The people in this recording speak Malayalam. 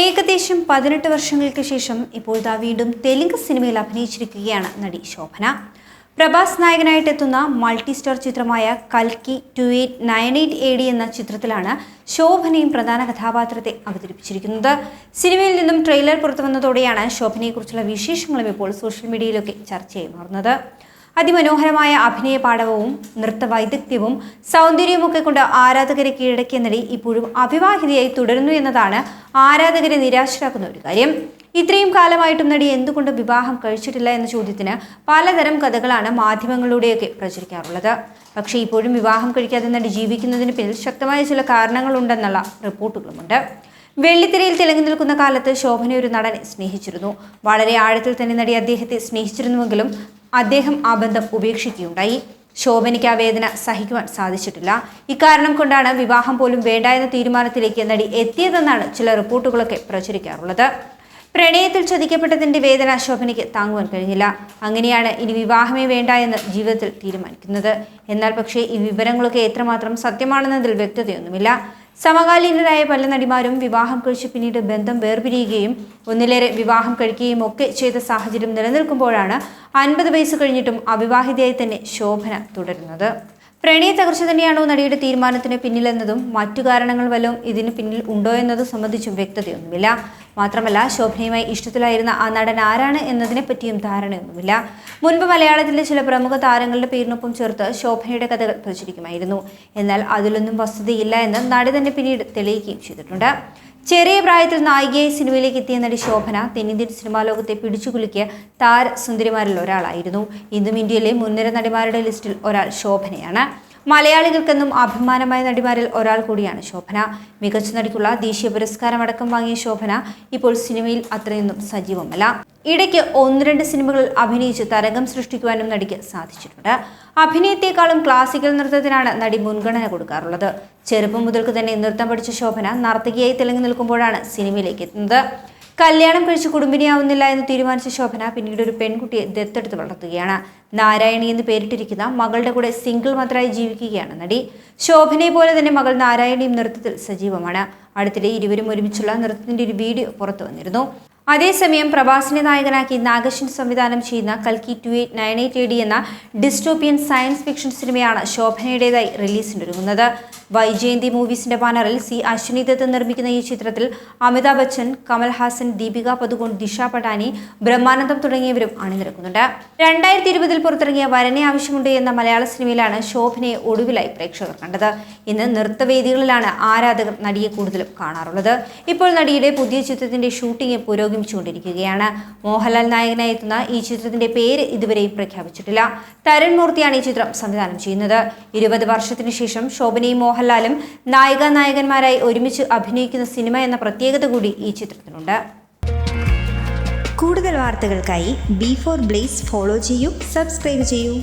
ഏകദേശം പതിനെട്ട് വർഷങ്ങൾക്ക് ശേഷം ഇപ്പോൾ ഇതാ വീണ്ടും തെലുങ്ക് സിനിമയിൽ അഭിനയിച്ചിരിക്കുകയാണ് നടി ശോഭന. പ്രഭാസ് നായകനായിട്ട് എത്തുന്ന മൾട്ടി സ്റ്റാർ ചിത്രമായ കൽക്കി two eight nine eight A D എന്ന ചിത്രത്തിലാണ് ശോഭനയും പ്രധാന കഥാപാത്രത്തെ അവതരിപ്പിച്ചിരിക്കുന്നത്. സിനിമയിൽ നിന്നും ട്രെയിലർ പുറത്തു വന്നതോടെയാണ് ശോഭനയെക്കുറിച്ചുള്ള വിശേഷങ്ങളും ഇപ്പോൾ സോഷ്യൽ മീഡിയയിലൊക്കെ ചർച്ചയായി മാറുന്നത്. അതിമനോഹരമായ അഭിനയ പാടവവും നൃത്തവൈദഗ്ധ്യവും സൗന്ദര്യവുമൊക്കെ കൊണ്ട് ആരാധകരെ കീഴടക്കിയ നടി ഇപ്പോഴും അവിവാഹിതയായി തുടരുന്നു എന്നതാണ് ആരാധകരെ നിരാശരാക്കുന്ന ഒരു കാര്യം. ഇത്രയും കാലമായിട്ടും നടി എന്തുകൊണ്ട് വിവാഹം കഴിച്ചിട്ടില്ല എന്ന ചോദ്യത്തിന് പലതരം കഥകളാണ് മാധ്യമങ്ങളിലൂടെയൊക്കെ പ്രചരിക്കാറുള്ളത്. പക്ഷേ ഇപ്പോഴും വിവാഹം കഴിക്കാതെ നടി ജീവിക്കുന്നതിന് പിന്നിൽ ശക്തമായ ചില കാരണങ്ങളുണ്ടെന്നുള്ള റിപ്പോർട്ടുകളുമുണ്ട്. വെള്ളിത്തിരയിൽ തിളങ്ങി നിൽക്കുന്ന കാലത്ത് ശോഭന ഒരു നടനെ സ്നേഹിച്ചിരുന്നു. വളരെ ആഴത്തിൽ തന്നെ നടി അദ്ദേഹത്തെ സ്നേഹിച്ചിരുന്നുവെങ്കിലും അദ്ദേഹം ആ ബന്ധം ഉപേക്ഷിക്കുകയുണ്ടായി. ശോഭനയ്ക്ക് ആ വേദന സഹിക്കുവാൻ സാധിച്ചിട്ടില്ല. ഇക്കാരണം കൊണ്ടാണ് വിവാഹം പോലും വേണ്ട എന്ന തീരുമാനത്തിലേക്ക് നടി എത്തിയതെന്നാണ് ചില റിപ്പോർട്ടുകളൊക്കെ പ്രചരിക്കാറുള്ളത്. പ്രണയത്തിൽ ചതിക്കപ്പെട്ടതിന്റെ വേദന ശോഭനയ്ക്ക് താങ്ങുവാൻ കഴിഞ്ഞില്ല. അങ്ങനെയാണ് ഇനി വിവാഹമേ വേണ്ട എന്ന് ജീവിതത്തിൽ തീരുമാനിക്കുന്നത്. എന്നാൽ പക്ഷേ ഈ വിവരങ്ങളൊക്കെ എത്രമാത്രം സത്യമാണെന്നതിൽ വ്യക്തതയൊന്നുമില്ല. സമകാലീനരായ പല നടിമാരും വിവാഹം കഴിച്ച് പിന്നീട് ബന്ധം വേർപിരിയുകയും ഒന്നിലേറെ വിവാഹം കഴിക്കുകയും ഒക്കെ ചെയ്ത സാഹചര്യം നിലനിൽക്കുമ്പോഴാണ് അൻപത് വയസ്സ് കഴിഞ്ഞിട്ടും അവിവാഹിതയായി തന്നെ ശോഭന തുടരുന്നത്. പ്രണയ തകർച്ച തന്നെയാണോ നടിയുടെ തീരുമാനത്തിന് പിന്നിലെന്നതും മറ്റു കാരണങ്ങൾ വല്ലതും ഇതിന് പിന്നിൽ ഉണ്ടോ എന്നതും സംബന്ധിച്ചും വ്യക്തതയൊന്നുമില്ല. മാത്രമല്ല ശോഭനയുമായി ഇഷ്ടത്തിലായിരുന്ന ആ നടൻ ആരാണ് എന്നതിനെ പറ്റിയും ധാരണയൊന്നുമില്ല. മുൻപ് മലയാളത്തിലെ ചില പ്രമുഖ താരങ്ങളുടെ പേരിനൊപ്പം ചേർത്ത് ശോഭനയുടെ കഥകൾ പ്രചരിക്കുമായിരുന്നു. എന്നാൽ അതിലൊന്നും വസ്തുതയില്ല എന്ന് നടി തന്നെ പിന്നീട് തെളിയിക്കുകയും ചെയ്തിട്ടുണ്ട്. ചെറിയ പ്രായത്തിൽ നായികയായി സിനിമയിലേക്ക് എത്തിയ നടി ശോഭന തെന്നിന്ത്യൻ സിനിമാ ലോകത്തെ പിടിച്ചുകുലുക്കിയ താര സുന്ദരിമാരിൽ ഒരാളായിരുന്നു. ഇന്നും ഇന്ത്യയിലെ മുൻനിര നടിമാരുടെ ലിസ്റ്റിൽ ഒരാൾ ശോഭനയാണ്. മലയാളികൾക്കെന്നും അഭിമാനമായ നടിമാരിൽ ഒരാൾ കൂടിയാണ് ശോഭന. മികച്ച നടിക്കുള്ള ദേശീയ പുരസ്കാരം അടക്കം വാങ്ങിയ ശോഭന ഇപ്പോൾ സിനിമയിൽ അത്രയൊന്നും സജീവമല്ല. ഇടയ്ക്ക് ഒന്ന് രണ്ട് സിനിമകളിൽ അഭിനയിച്ച് തരംഗം സൃഷ്ടിക്കുവാനും നടിക്ക് സാധിച്ചിട്ടുണ്ട്. അഭിനയത്തെക്കാളും ക്ലാസിക്കൽ നൃത്തത്തിനാണ് നടി മുൻഗണന കൊടുക്കാറുള്ളത്. ചെറുപ്പം മുതൽക്ക് തന്നെ നൃത്തം പഠിച്ച ശോഭന നർത്തകിയായി തെളിഞ്ഞു നിൽക്കുമ്പോഴാണ് സിനിമയിലേക്ക് എത്തുന്നത്. കല്യാണം കഴിച്ച് കുടുംബിനിയാവുന്നില്ല എന്ന് തീരുമാനിച്ച ശോഭന പിന്നീട് ഒരു പെൺകുട്ടിയെ ദത്തെടുത്ത് വളർത്തുകയാണ്. നാരായണി എന്ന് പേരിട്ടിരിക്കുന്ന മകളുടെ കൂടെ സിംഗിൾ മാത്രമായി ജീവിക്കുകയാണ് നടി. ശോഭനയെ പോലെ തന്നെ മകൾ നാരായണിയും നൃത്തത്തിൽ സജീവമാണ്. അടുത്തിടെ ഇരുവരും ഒരുമിച്ചുള്ള നൃത്തത്തിന്റെ ഒരു വീഡിയോ പുറത്തു വന്നിരുന്നു. അതേസമയം പ്രഭാസിനെ നായകനാക്കി നാഗശ്വൻ സംവിധാനം ചെയ്യുന്ന കൽക്കി two eight nine eight A D എന്ന ഡിസ്റ്റോപ്പിയൻ സയൻസ് ഫിക്ഷൻ സിനിമയാണ് ശോഭനയുടേതായി റിലീസിനൊരുങ്ങുന്നത് വൈജയന്തി മൂവീസിന്റെ ബാനറിൽ സി അശ്വിനി ദത്ത് നിർമ്മിക്കുന്ന ഈ ചിത്രത്തിൽ അമിതാഭ് ബച്ചൻ കമൽഹാസൻ ദീപിക പതുകോൺ ദിശ പടാനി ബ്രഹ്മാനന്ദം തുടങ്ങിയവരും അണിനിരക്കുന്നുണ്ട്. രണ്ടായിരത്തി ഇരുപതിൽ പുറത്തിറങ്ങിയ വരനെ ആവശ്യമുണ്ട് എന്ന മലയാള സിനിമയിലാണ് ശോഭനയെ ഒടുവിലായി പ്രേക്ഷകർ കണ്ടത്. ഇന്ന് നൃത്തവേദികളിലാണ് ആരാധകർ നടിയെ കൂടുതലും കാണാറുള്ളത്. ഇപ്പോൾ നടിയുടെ പുതിയ ചിത്രത്തിന്റെ ഷൂട്ടിംഗ് പുരോഗമിച്ചുകൊണ്ടിരിക്കുകയാണ്. മോഹൻലാൽ നായകനായി എത്തുന്ന ഈ ചിത്രത്തിന്റെ പേര് ഇതുവരെയും പ്രഖ്യാപിച്ചിട്ടില്ല. തരുൺ മൂർത്തിയാണ് ഈ ചിത്രം സംവിധാനം ചെയ്യുന്നത്. ഇരുപത് വർഷത്തിനു ശേഷം ശോഭനയും മോഹൻലാലും നായിക നായകന്മാരായി ഒരുമിച്ച് അഭിനയിക്കുന്ന സിനിമ എന്ന പ്രത്യേകത കൂടി ഈ ചിത്രത്തിനുണ്ട്. കൂടുതൽ വാർത്തകൾക്കായി ബി ഫോർ ബ്ലേസ് ഫോളോ ചെയ്യൂ സബ്സ്ക്രൈബ് ചെയ്യൂ.